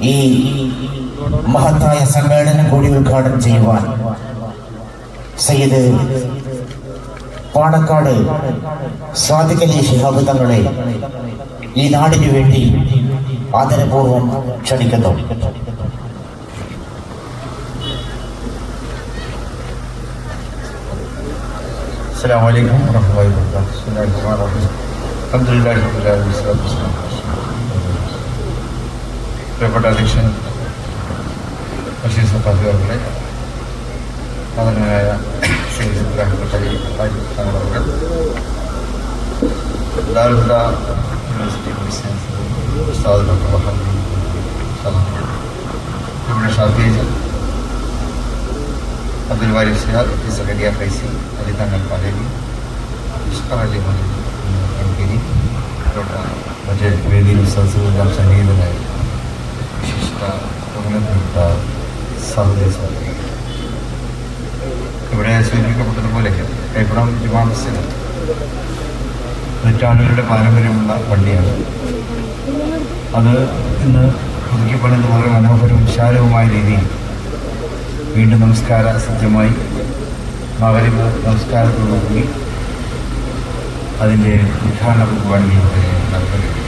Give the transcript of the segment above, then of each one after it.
ഈ മഹത്തായ സമ്മേളനം കൂടി ഉദ്ഘാടനം ചെയ്യുവാൻ സയ്യിദ് പാണക്കാട് സാദിഖലി ശിഹാബ് തങ്ങളെ ഈ നാടിനു വേണ്ടി ആദരപൂർവം ക്ഷണിക്കുന്നു. അസ്സാം വലൈക്കും വാഹമത്തുള്ള വാബർക്കാത്തു അലഹമുല്ലാ റബ്ബിൽ ആലമീൻ. അൽഹംദുലില്ലാഹി റബ്ബിൽ ആലമീൻ പ്രിയപ്പെട്ട അധ്യക്ഷൻ ബഷീർ സപ്പാത്തി അവരുടെ ആദരണീയായ ശ്രീ ഇബ്രാഹിം പട്ടേൽ അവരുടെ ദാരുദ യൂണിവേഴ്സിറ്റി ബിസിനസ് ഉസ്താദ് ഡോക്ടർ മഹമ്മദ് നമ്മുടെ ഷാഫീജ് അബ്ദുൽ വാരിഫ് ഷിഹാബ് സഹരിയ ഫൈസി അലി തങ്ങൾ പലവി ഇഷ്കർ അലി മലി എം കെരി മറ്റേ വേദിയിൽ സംസ്കൃതം സംഗീതനായിരുന്നു വിശിഷ്ട അങ്ങനെ സന്ദേശം. ഇവിടെ സൂചിപ്പിക്കപ്പെട്ടതുപോലെ കൈപ്പുറം ജുമാ മസ്ജിദ് നൂറ്റാണ്ടുകളുടെ പാരമ്പര്യമുള്ള പള്ളിയാണ് അത് ഇന്ന് പുതുക്കി പണിത് വളരെ മനോഹരവും വിശാലവുമായ രീതിയിൽ വീണ്ടും നമസ്കാര സജ്ജമായി മകരിവ് നമസ്കാരത്തോടുകൂടി അതിന്റെ ഉദ്ഘാടന പരിപാടി നടത്തുന്നത്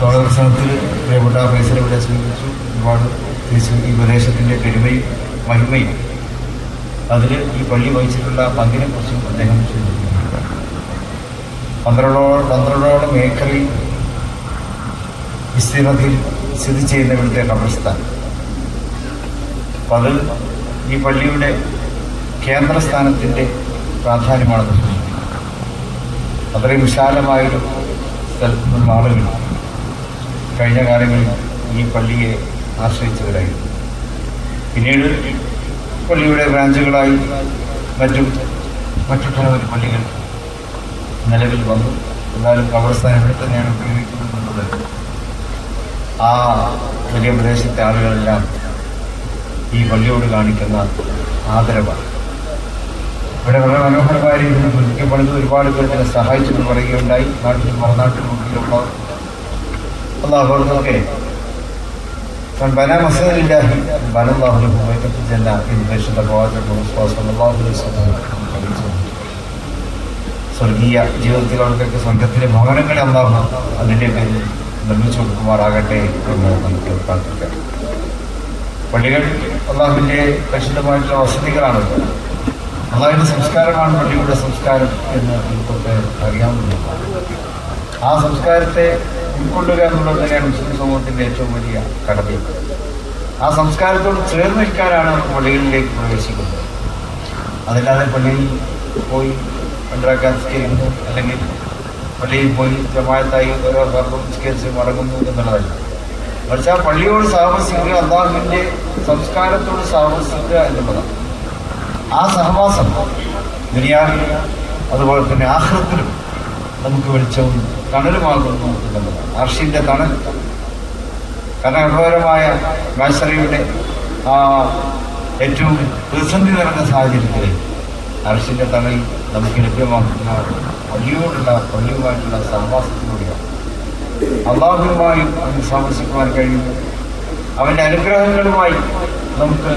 സ്വാഗത പ്രസംഗത്തിൽ പ്രിയപ്പെട്ട ഫൈസൽ ഇവിടെ സ്വീകരിച്ചു ഒരുപാട് ഈ പ്രദേശത്തിന്റെ പെരുമയും മഹിമയും. അതിൽ ഈ പള്ളി വഹിച്ചിട്ടുള്ള പങ്കിനെ കുറിച്ചും അദ്ദേഹം പന്ത്രണ്ടോളം പന്ത്രണ്ടോളം ഏക്കറിൽ വിസ്തീർണത്തിൽ സ്ഥിതി ചെയ്യുന്ന ഇവിടുത്തെ കബർസ്ഥാൻ. അപ്പം അത് ഈ പള്ളിയുടെ കേന്ദ്രസ്ഥാനത്തിന്റെ പ്രാധാന്യമാണ് അത്രയും വിശാലമായൊരു സ്ഥലത്ത് നിന്നും ആളുകൾ കഴിഞ്ഞ കാലങ്ങളിൽ ഈ പള്ളിയെ ആശ്രയിച്ചവരായിരുന്നു പിന്നീട് പള്ളിയുടെ ബ്രാഞ്ചുകളായി മറ്റും മറ്റൊട്ടനവധി പള്ളികൾ നിലവിൽ വന്നു. എന്നാലും കബർസ്ഥാൻ ഇവിടെ തന്നെയാണ് ഉപയോഗിക്കുന്നത് ആ വലിയ പ്രദേശത്തെ ആളുകളെല്ലാം ഈ പള്ളിയോട് കാണിക്കുന്ന ആദരവാണ്. ഇവിടെ വളരെ മനോഹരമായ രീതിയിൽ പണിത് ഒരുപാട് പേർ ഇതിനെ സഹായിച്ചെന്ന് പറയുകയുണ്ടായി. നാട്ടിൽ മറുനാട്ടിൽ മുക്കിലുള്ളവർ അള്ളാഹുവർക്കൊക്കെ ബന മസലില്ലാഹി ബനല്ലാഹുൽ ഭൂമിക്കത്തിൽ ചെന്ന എന്ന് പരിശുദ്ധ പ്രവാചകൻ സ്വല്ലാഹുലി സ്വർഗീയ ജീവിതത്തിൽ അവർക്കൊക്കെ സ്വർഗത്തിലെ ഭവനങ്ങളെ അള്ളാഹു അതിന്റെ പേരിൽ നിർമ്മിച്ചു കൊടുക്കുമാറാകട്ടെ എന്ന് നമുക്ക് പ്രാർത്ഥിക്കാം. പള്ളികൾ അള്ളാഹുവിന്റെ പരിശുദ്ധമായിട്ടുള്ള വസതികളാണ്. അള്ളാഹുവിന്റെ സംസ്കാരമാണ് പള്ളിയുടെ സംസ്കാരം എന്ന് നമുക്കൊക്കെ അറിയാവുന്നതാണ്. ആ സംസ്കാരത്തെ ഉൾക്കൊള്ളുക എന്നുള്ളത് തന്നെയാണ് മുസ്ലിം സമൂഹത്തിന്റെ ഏറ്റവും വലിയ കടമ. ആ സംസ്കാരത്തോട് ചേർന്ന് നിൽക്കാനാണ് പള്ളികളിലേക്ക് പ്രവേശിക്കുന്നത്. അതല്ലാതെ പള്ളിയിൽ പോയി പണ്ടാക്കാൻ സ്കേരുന്നു അല്ലെങ്കിൽ പള്ളിയിൽ പോയി ജമായത്തായി ഓരോ കർമ്മം നിസ്കരിച്ച് മടങ്ങുന്നു എന്നുള്ളതല്ല. മറിച്ച് ആ പള്ളിയോട് സഹവസിക്കുക അള്ളാഹുവിന്റെ സംസ്കാരത്തോട് സഹവസിക്കുക എന്നുള്ളതാണ്. ആ സഹവാസം ദുനിയാവിലും അതുപോലെ തന്നെ ആഹ്ലത്തിലും നമുക്ക് വെളിച്ചവും തണലുമാകുന്നു എന്നുള്ളതാണ് അർഷിന്റെ തണൽ. കാരണം മാസറിയുടെ ആ ഏറ്റവും പ്രതിസന്ധി നിറഞ്ഞ സാഹചര്യത്തിൽ അർഷിന്റെ തണൽ നമുക്ക് ലഭ്യമാക്കുന്ന പള്ളിയോടുള്ള പള്ളിയുമായിട്ടുള്ള സഹവാസത്തിലൂടെയാണ്. അള്ളാഹുമായി നമുക്ക് താമസിക്കുവാൻ കഴിയും. അവന്റെ അനുഗ്രഹങ്ങളുമായി നമുക്ക്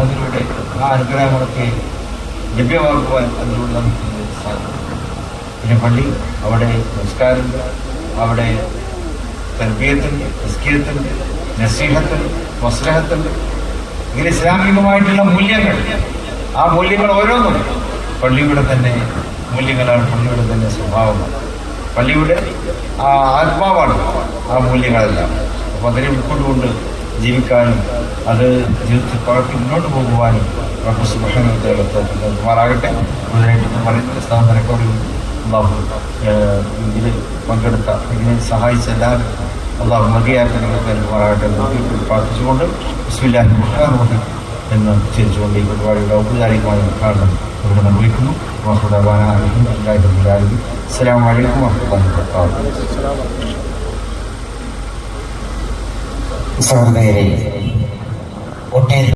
അതിലൂടെ ആ അനുഗ്രഹങ്ങളൊക്കെ ലഭ്യമാക്കുവാൻ അതിലൂടെ നമുക്ക് സാധിക്കും. പിന്നെ പള്ളി അവിടെ സംസ്കാരം അവിടെ തർബീയത്തുണ്ട് നിസ്കീയത്തുണ്ട് നസീഹത്തുണ്ട് ഇങ്ങനെ ഇസ്ലാമികമായിട്ടുള്ള മൂല്യങ്ങൾ. ആ മൂല്യങ്ങൾ ഓരോന്നും പള്ളിയുടെ തന്നെ മൂല്യങ്ങളാണ് പള്ളിയുടെ തന്നെ സ്വഭാവമാണ് പള്ളിയുടെ ആ ആത്മാവാണ് ആ മൂല്യങ്ങളെല്ലാം. അപ്പോൾ അതിനെ ഉൾക്കൊണ്ടുകൊണ്ട് ജീവിക്കാനും അത് ജീവിതത്തിൽ പകർത്തി മുന്നോട്ട് പോകുവാനും ഡോക്ടർ സുബ്ഹാനഹു മാറാകട്ടെ കൂടുതലായിട്ട് പറയുന്നത് സ്ഥാപന അള്ളാഹു ഇതിൽ പങ്കെടുത്ത ഇതിനെ സഹായിച്ച എല്ലാവരും അള്ളാഹു മതിയായിട്ട് മാറാകട്ടെ എന്ന് പ്രാർത്ഥിച്ചുകൊണ്ട് ബിസ്മില്ലാഹി റഹ്മാൻ റഹീം എന്ന് ചിരിച്ചുകൊണ്ട് ഈ പരിപാടിയുടെ ഔപചാരികമായ ഉദ്ഘാടനം ഇവിടെ നിർവഹിക്കുന്നു വാസുദേവാന അലഹമുല്ലാഹി അസ്സലാമു അലൈക്കും വറഹ്മത്തുള്ളാഹി വബറകാതുഹു. സഹോദരരെ ഒട്ടേറെ